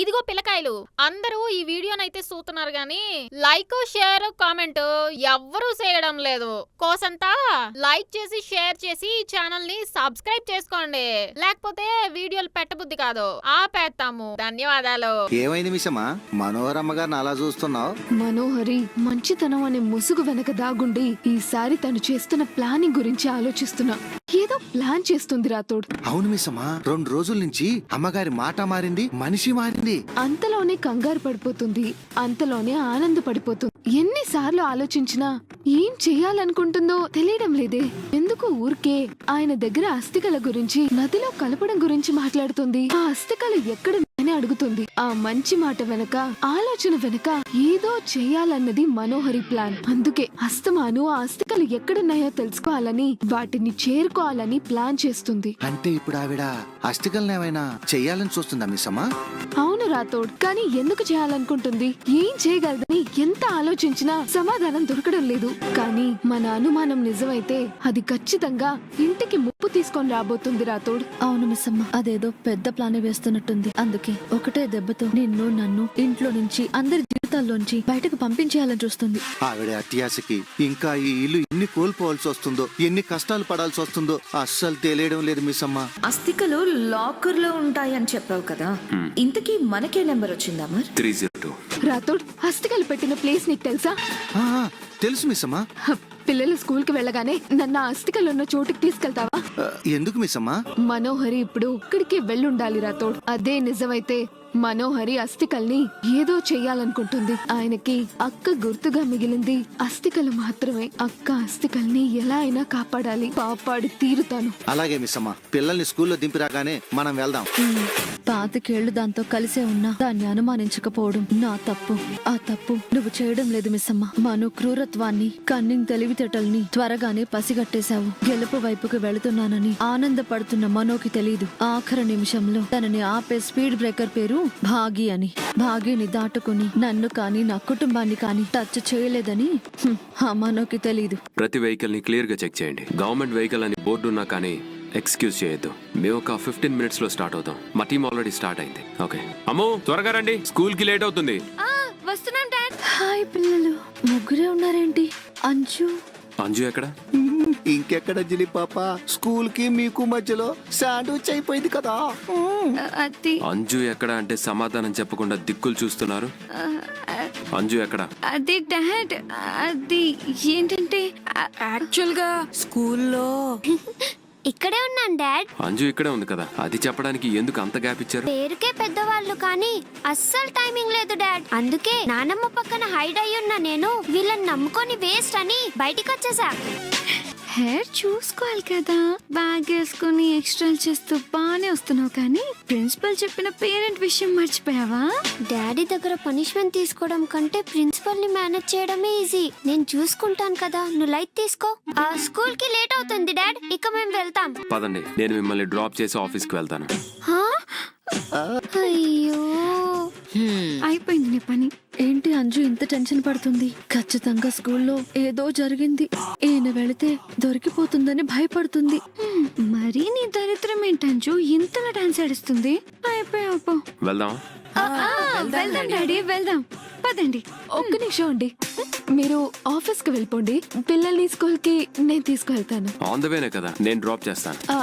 ఇదిగో పిల్లకాయలు అందరూ ఈ వీడియోనైతే చూస్తున్నారు గాని లైక్ షేర్ కామెంట్ ఎవ్వరూ చేయడం లేదు. కోసంతా లైక్ చేసి షేర్ చేసి ఈ ఛానల్ని సబ్స్క్రైబ్ చేసుకోండి. లేకపోతే వీడియోలు పెట్టబుద్ధి కాదు. ఆపేస్తాము ధన్యవాదాలు. ఏమైంది మిషమా? మనోహరమ్మ గారిని అలా చూస్తున్నావు? మనోహరి మంచితనం అనే ముసుగు వెనక దాగుండి ఈసారి తను చేస్తున్న ప్లానింగ్ గురించి ఆలోచిస్తున్నా. ఏదో ప్లాన్ చేస్తుంది రాతోడు అవును మిషమా రెండు రోజుల నుంచి అమ్మగారి మాట మారింది మనిషి మారింది. అంతలోనే కంగారు పడిపోతుంది అంతలోనే ఆనంద పడిపోతుంది. ఎన్నిసార్లు ఆలోచించినా ఏం చెయ్యాలనుకుంటుందో తెలియడం లేదే. ఎందుకు ఊరికే ఆయన దగ్గర అస్థికల గురించి నదిలో కలపడం గురించి మాట్లాడుతుంది. ఆ అస్థికలు ఎక్కడ అని అడుగుతుంది. ఆ మంచి మాట వెనక ఆలోచన వెనక ఏదో చేయాలన్నది మనోహరి ప్లాన్. అందుకే అస్తమాను ఆ అస్థికలు ఎక్కడున్నాయో తెలుసుకోవాలని వాటిని చేరుకోవాలని ప్లాన్ చేస్తుంది. అంటే ఇప్పుడు ఆవిడ అస్థికల్ని ఏమైనా చెయ్యాలని చూస్తుందా మిస్సమ్మా? అవును రాతోడ్ కానీ ఎందుకు చేయాలనుకుంటుంది? ఏం చేయగలదని ఎంత ఆలోచించినా సమాధానం దొరకడం లేదు. కానీ మన అనుమానం నిజమైతే అది ఖచ్చితంగా ఇంటికి తీసుకొని రాబోతుంది రాతోడ్ అవును మిస్ అమ్మ అదేదో పెద్ద ప్లాన్ వేస్తున్నట్టుంది. అందుకే ఒకటే దెబ్బతో నిన్ను నన్ను ఇంట్లో నుంచి అందరి జీవితాల్లోంచి బయటకు పంపించేయాలని చూస్తుంది. ఆవిడ అత్యాశకి ఇంకా ఈ ఇల్లు ఎన్ని కోల్పోవాల్సి వస్తుందో ఎన్ని కష్టాలు పడాల్సి వస్తుందో అస్సలు తెలియడం లేదు మిస్సమ్మా. అస్థికలు లాకర్లో ఉంటాయని చెప్పావు కదా. ఇంతకీ మనకే నెంబర్ వచ్చిందా మరి? Three zero two. రాతోడ్ హస్తికలు పెట్టిన ప్లేస్ నీకు తెలుసా? తెలుసు మిస్సమ్మా. హ, పిల్లలు స్కూల్కి వెళ్ళగానే నన్ను అస్థికలు ఉన్న చోటుకి తీసుకెళ్తావా? ఎందుకు మిస్సమ్మా మనోహరి ఇప్పుడు ఇక్కడికి వెళ్ళుండాలి రాతోడ్ అదే నిజమైతే మనోహరి అస్థికల్ని ఏదో చెయ్యాలనుకుంటుంది. ఆయనకి అక్క గుర్తుగా మిగిలింది అస్థికలు మాత్రమే. అక్క అస్థికల్ని ఎలా అయినా కాపాడాలి. కాపాడి తీరుతాను. అలాగే మిస్సమ్మా పిల్లల్ని స్కూల్లో దింపి రాగానే మనం వెళ్దాం. పాతికేళ్ళు దాంతో కలిసే ఉన్నా దాన్ని అనుమానించకపోవడం నా తప్పు. ఆ తప్పు నువ్వు చేయడం లేదు మిస్ అమ్మ మను క్రూరత్వాన్ని కన్నింగ్ తెలివితేటల్ని త్వరగానే పసిగట్టేశావు. గెలుపు వైపుకు వెళుతున్నానని ఆనందపడుతున్న మనోకి తెలీదు. ఆఖరి నిమిషంలో తనని ఆపే స్పీడ్ బ్రేకర్ పేరు భాగి అని. భాగిని దాటుకుని నన్ను కాని నా కుటుంబాన్ని కాని టచ్ చేయలేదని ఆ మనోకి తెలీదు. ప్రతి వెహికల్ని క్లియర్గా చెక్ చేయండి. గవర్నమెంట్ వెహికల్ అని బోర్డు ఉన్నా కానీ ఎక్స్క్యూజ్ చేయొద్దు. మేము ఒక ఫిఫ్టీన్ మినిట్స్లో స్టార్ట్ అవుతాం. మా టీం ఆల్రెడీ స్టార్ట్ అయింది. ఓకే అమ్మో త్వరగా రండి. స్కూల్కి లేట్ అవుతుంది వస్తున్నాం డాడ్. హాయ్ పిల్లలు. ముగ్గురే ఉన్నారేంటి? అంచు అంజు ఎక్కడ? ఇంకెక్కడ జిలి పాప? స్కూల్కి మీకు మధ్యలో శాండ్విచ్ అయిపోయింది కదా. అది. అంజు ఎక్కడ అంటే సమాధానం చెప్పకుండా దిక్కులు చూస్తున్నారు? అంజు ఎక్కడ? అది డాడ్. అది ఏంటంటే యాక్చువల్గా స్కూల్లో ఇక్కడే ఉన్నాను డాడ్. అంజు ఇక్కడే ఉంది కదా. అది చెప్పడానికి ఎందుకు అంత గ్యాప్ ఇచ్చారు? పేరుకే పెద్దవాళ్ళు కానీ అస్సలు టైమింగ్ లేదు డాడ్. అందుకే నానమ్మ పక్కన హైడ్ అయి ఉన్న నేను వీళ్ళని నమ్ముకొని వేస్ట్ అని బయటికి వచ్చేసా హెయిర్ చూసుకోవాలి కదా. బ్యాగ్ వేసుకుని ఎక్స్ట్రా చేస్తూ బాగానే వస్తున్నావు కానీ ప్రిన్సిపల్ చెప్పిన పేరెంట్ విషయం మర్చిపోయావా? డాడీ దగ్గర పనిష్మెంట్ తీసుకోవడం కంటే ప్రిన్సిపల్ని మేనేజ్ చేయడమే ఈజీ. నేను చూసుకుంటాను కదా నువ్వు లైట్ తీసుకో. ఆ స్కూల్కి లేట్ అవుతుంది డాడ్. ఇక మేము వెళ్తాం. పదండి నేను మిమ్మల్ని డ్రాప్ చేసి ఆఫీస్కి వెళ్తాను. హా? అయ్యో. అయిపోయింది నీ పని. ఏంటి అంజు ఇంత టెన్షన్ పడుతుంది? ఖచ్చితంగా స్కూల్లో ఏదో జరిగింది. ఈయన వెళితే దొరికిపోతుందని భయపడుతుంది. మరీ నీ దరిద్రం ఏంటి అంజు? ఇంతలా డాన్స్ ఆడిస్తుంది? అయిపోయావు. వెళ్దాం ఆ, వెళ్దాం డాడీ వెళ్దాం. పదండి. ఒక్క నిమిషం అండి. మీరు ఆఫీస్కి వెళ్ళిపోండి. పిల్లల్ని స్కూల్కి నేను తీసుకువెళ్తాను. ఆన్ ద వేనే కదా. నేను డ్రాప్ చేస్తాను.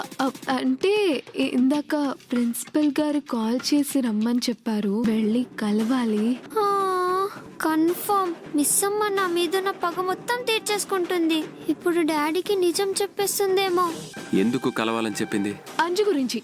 అంటే ఇందాక ప్రిన్సిపల్ గారు కాల్ చేసి రమ్మని చెప్పారు. వెళ్ళి కలవాలి. కన్ఫర్మ్ మిస్ అమ్మ నా మీద ఉన్న పగ మొత్తం తీర్చేసుకుంటుంది. ఇప్పుడు డాడీకి నిజం చెప్పేస్తుందేమో. ఎందుకు కలవాలని చెప్పింది? అంజు గురించి.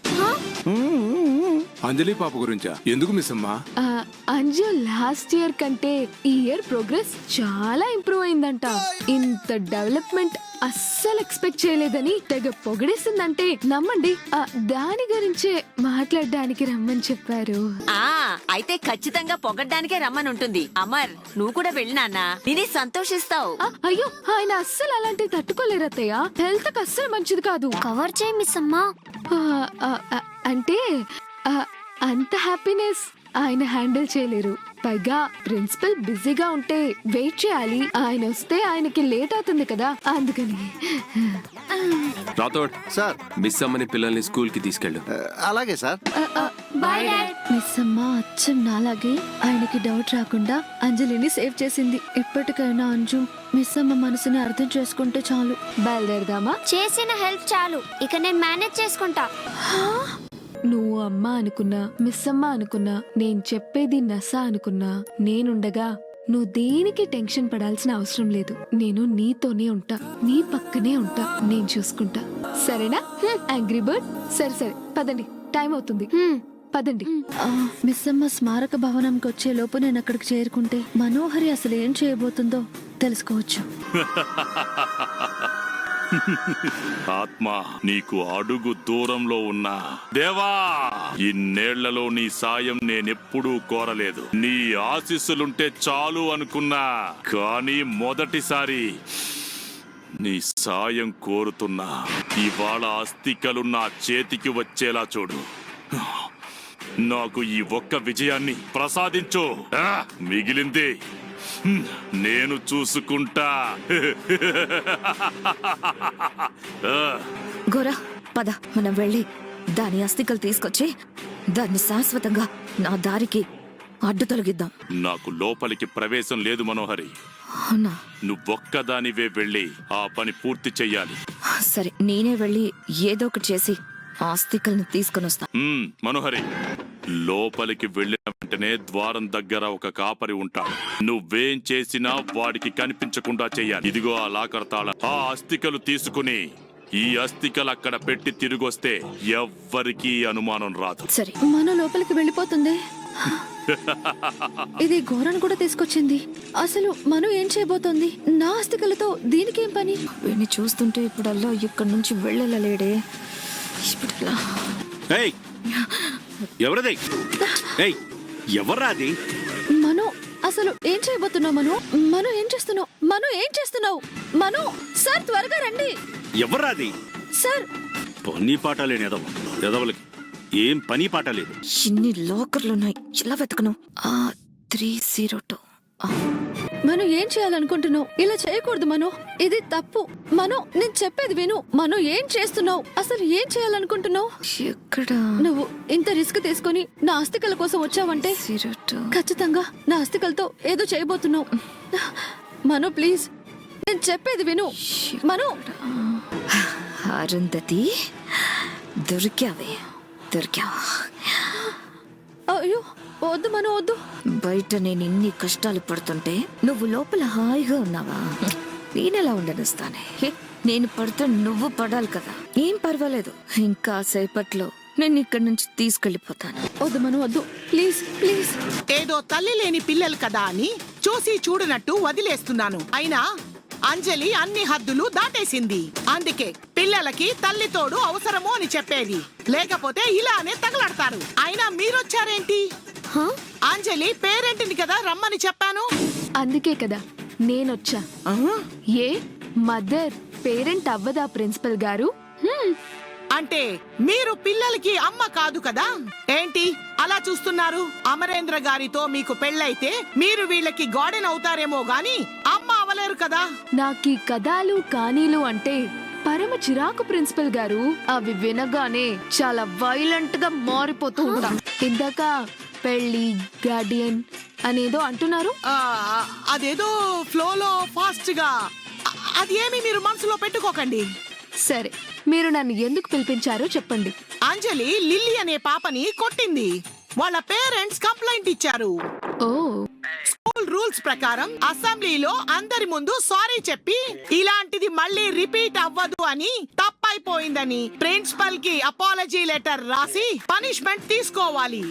అంజలి పాప గురించా? ఎందుకు మిస్ అమ్మా ఆ, అంజు లాస్ట్ ఇయర్ కంటే ఈ ఇయర్ ప్రోగ్రెస్ చాలా ఇంప్రూవ్ అయిందంట. ఇంత డెవలప్మెంట్ అస్సలు ఎక్స్పెక్ట్ చేయలేదని తెగ పొగిడేసిందంటే నమ్మండి. ఆ, దాని గురించే మాట్లాడడానికి రమ్మని చెప్పారు. ఆ అయితే ఖచ్చితంగా పొగడ్డానికే రమ్మనుంటుంది అమర్ నువ్వు కూడా వెళ్ళినానా విని సంతోషిస్తావు. ఆ, అయ్యో ఆయన అస్సలు అలాంటివి తట్టుకోలేరు అత్తయ్య. హెల్త్కి అస్సలు మంచిది కాదు. కవర్ చేయి మిస్ అమ్మా. ఆ, ఆ, ఆ, అంటే ఆ, అంత హ్యాపీనెస్ ఆయన హ్యాండిల్ చేయలేరు. పైగా ప్రిన్సిపల్ బిజీగా ఉంటే వెయిట్ చేయాలి. ఆయన వస్తే ఆయనకి లేట్ అవుతుంది కదా. అందుకని. రాథోడ్ సార్. మిస్ అమ్మని పిల్లల్ని స్కూల్కి తీసుకెళ్ళు అలాగే సార్. మిస్ అమ్మ అచ్చం నాలాగే ఆయనకి డౌట్ రాకుండా అంజలిని సేవ్ చేసింది. ఇప్పటికైనా అంజు మిస్ అమ్మ మనసుని అర్థం చేసుకుంటే చాలు. బయలుదేరదామా? చేసిన హెల్ప్ చాలు. ఇక నేను మేనేజ్ చేసుకుంటా. నువ్వు అమ్మ అనుకున్నా మిస్ అమ్మ అనుకున్నా నేను చెప్పేది నస అనుకున్నా నేనుండగా నువ్వు దేనికి టెన్షన్ పడాల్సిన అవసరం లేదు. నేను నీతోనే ఉంటా నీ పక్కనే ఉంటా నేను చూసుకుంటా. సరేనా? యాంగ్రీ బర్డ్ సరే సరే పదండి. టైం అవుతుంది. పదండి. మిస్ అమ్మ స్మారక భవనంకి వచ్చే లోపు నేను అక్కడికి చేరుకుంటే మనోహరి అసలు ఏం చేయబోతుందో తెలుసుకోవచ్చు. ఆత్మ నీకు అడుగు దూరంలో ఉన్నా. దేవా ఇన్నేళ్ళలో నీ సాయం నేనెప్పుడూ కోరలేదు. నీ ఆశీస్సులుంటే చాలు అనుకున్నా. కానీ మొదటిసారి నీ సాయం కోరుతున్నా. ఇవాళ అస్థికలు నా చేతికి వచ్చేలా చూడు. నాకు ఈ ఒక్క విజయాన్ని ప్రసాదించు. మిగిలింది నేను చూసుకుంటా. గోరా పద మనం వెళ్ళి దాని అస్థికలు తీసుకొచ్చి దాన్ని శాశ్వతంగా నా దారికి అడ్డు తొలగిద్దాం. నాకు లోపలికి ప్రవేశం లేదు మనోహరి. నువ్వొక్కదానివే వెళ్ళి ఆ పని పూర్తి చెయ్యాలి. సరే నేనే వెళ్ళి ఏదో ఒకటి చేసి ఆ అస్థికల్ని తీసుకొని వస్తా మనోహరి. లోపలికి వెళ్ళిన వెంటనే ద్వారం దగ్గర ఒక కాపరి ఉంటాడు. నువ్వేం చేసినా వాడికి కనిపించకుండా చెయ్యాలి ఇదిగో ఆ లాకర్ తాళం ఆ అస్థికలు తీసుకుని ఈ అస్థికలు అక్కడ పెట్టి తిరిగొస్తే ఎవ్వరికీ అనుమానం రాదు. సరే మన లోపలికి వెళ్ళిపోతుంది? ఇది ఘోరాన్ని కూడా తీసుకొచ్చింది. అసలు మను ఏం చేయబోతోంది? నా అస్థికలతో దీనికేం పని? వీడిని చూస్తుంటే ఇప్పుడల్లా ఇక్కడి నుంచి వెళ్ళలేడే. ఇప్పుడు ఎలా? ఏయ్! ఎవరది? ఏయ్ ఎవర్రా అది? మను అసలు ఏం చేయబోతున్నావు మను? మను ఏం చేస్తున్నావు? మను ఏం చేస్తున్నావు? మను సార్ త్వరగా రండి. ఎవర్రా అది? సార్. పని పాట లేని ఎదవ ఎదవలకి ఏం పని పాట లేదు. ఇన్ని లాకర్లు ఉన్నాయి ఎలా వెతకను? ఆ త్రీ జీరో టూ. మను ఏం చేయాలనుకుంటున్నావు? ఇలా చేయకూడదు మను. ఇది తప్పు. మను నేను చెప్పేది విను. మను ఏం చేస్తున్నావు? అసలు ఏం చేయాలనుకుంటున్నావు? ఎక్కడ? నువ్వు ఇంత రిస్క్ తీసుకొని నా అస్థికల కోసం వచ్చావంటే ఖచ్చితంగా నా అస్థికలతో ఏదో చేయబోతున్నావు. మను ప్లీజ్. నేను చెప్పేది విను. మను. అరుంధతి దొరికావే. దొరికావా? అయ్యో వద్దు మనం వద్దు. బయట నేను ఇన్ని కష్టాలు పడుతుంటే నువ్వు లోపల హాయిగా ఉన్నావా? నేనెలా ఉండనిస్తానే? నేను పడితే నువ్వు పడాలి కదా. ఏం పర్వాలేదు. ఇంకా సేపట్లో నేను ఇక్కడి నుంచి తీసుకెళ్ళిపోతాను. వద్దు మనం వద్దు. Please please. ఏదో తల్లి లేని పిల్లలు కదా అని చూసి చూడనట్టు వదిలేస్తున్నాను. అయినా అంజలి అన్ని హద్దులు దాటేసింది. అందుకే పిల్లలకి తల్లి తోడు అవసరము అని చెప్పేది. లేకపోతే ఇలానే తగలడతారు. అయినా మీరొచ్చారేంటి? అంజలి పేరెంట్ని కదా? రమ్మని చెప్పాను. అందుకే కదా నేనొచ్చా. ఏ? మదర్ పేరెంట్ అవ్వదా ప్రిన్సిపల్ గారు? అంటే మీరు పిల్లలకి అమ్మ కాదు కదా? ఏంటి? అలా చూస్తున్నారు. అమరేంద్ర గారితో మీకు పెళ్ళైతే మీరు వీళ్ళకి గార్డెన్ అవుతారేమో గాని అమ్మ అవలేరు కదా? నాకీ కథాలు కానీలు అంటే పరమ చిరాకు ప్రిన్సిపల్ గారు. అవి వినగానే చాలా వైలెంట్గా మారిపోతూ ఉంటా. ఇందాక పెళ్ళి గార్డియన్ అనేదో అంటున్నారు. ఆ, అదేదో ఫ్లోలో ఫాస్ట్గా అ- అది ఏమి మీరు మనసులో పెట్టుకోకండి. సరే మీరు నన్ను ఎందుకు పిలిపించారో చెప్పండి. అంజలి లిల్లీ అనే పాపని కొట్టింది. వాళ్ళ పేరెంట్స్ కంప్లైంట్ ఇచ్చారు. ఓ. స్కూల్ రూల్స్ ప్రకారం అసెంబ్లీలో అందరి ముందు సారీ చెప్పి ఇలాంటిది మళ్ళీ రిపీట్ అవ్వదు అని తప్పైపోయిందని ప్రిన్సిపల్కి అపాలజీ లెటర్ రాసి పనిష్మెంట్ తీసుకోవాలి.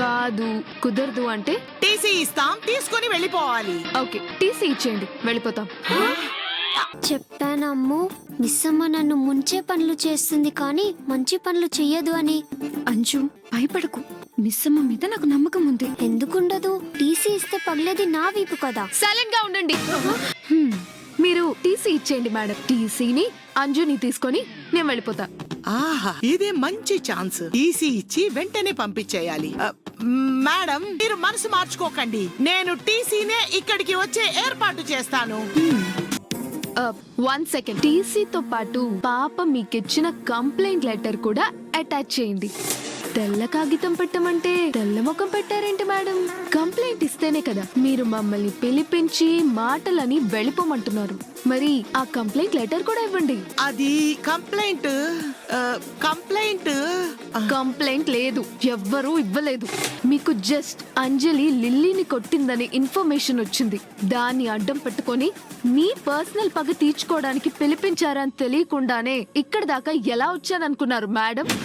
కాదు కుదరదు అంటే? టీసీ ఇస్తాం తీసుకుని వెళ్ళిపోవాలి. ఓకే టీసీ ఇచ్చేయండి వెళ్ళిపోతాం. చెప్పానమ్ము మిస్ అమ్మ నన్ను ముంచే పనులు చేస్తుంది కానీ మంచి పనులు చెయ్యదు అని. అంజు భయపడకు. మిస్ అమ్మ మీద నాకు నమ్మకం ఉంది. ఎందుకుండదు? టీసీ ఇస్తే పగలేది నా వీపు కదా. సైలెంట్గా ఉండండి హ్మ్, మీరు టీసీ ఇచ్చేయండి మేడం. టీసీని అంజుని తీసుకొని నేను వెళ్ళిపోతా. ఆహా ఇది మంచి ఛాన్స్. టీసీ ఇచ్చి వెంటనే పంపించేయాలి. ఆ, మేడం మీరు మనసు మార్చుకోకండి. నేను టీసీనే ఇక్కడికి వచ్చే ఏర్పాటు చేస్తాను. One second. టీసీతో పాటు పాప మీకిచ్చిన కంప్లైంట్ లెటర్ కూడా అటాచ్ చేయండి. తెల్ల కాగితం పెట్టమంటే తెల్ల ముఖం పెట్టారేంటి మేడం? కంప్లైంట్ ఇస్తేనే కదా మీరు మమ్మల్ని పిలిపించి మాటలని వెళ్ళిపోమంటున్నారు. మరి ఆ కంప్లైంట్ లెటర్ కూడా ఇవ్వండి. అది కంప్లైంట్ కంప్లైంట్. కంప్లైంట్ లేదు ఎవ్వరూ ఇవ్వలేదు. మీకు జస్ట్ అంజలి లిల్లీని కొట్టిందనే ఇన్ఫర్మేషన్ వచ్చింది. దాన్ని అడ్డం పెట్టుకొని మీ పర్సనల్ పగ తీర్చుకోవడానికి పిలిపించారని తెలియకుండానే ఇక్కడ దాకా ఎలా వచ్చాననుకున్నారు మేడం?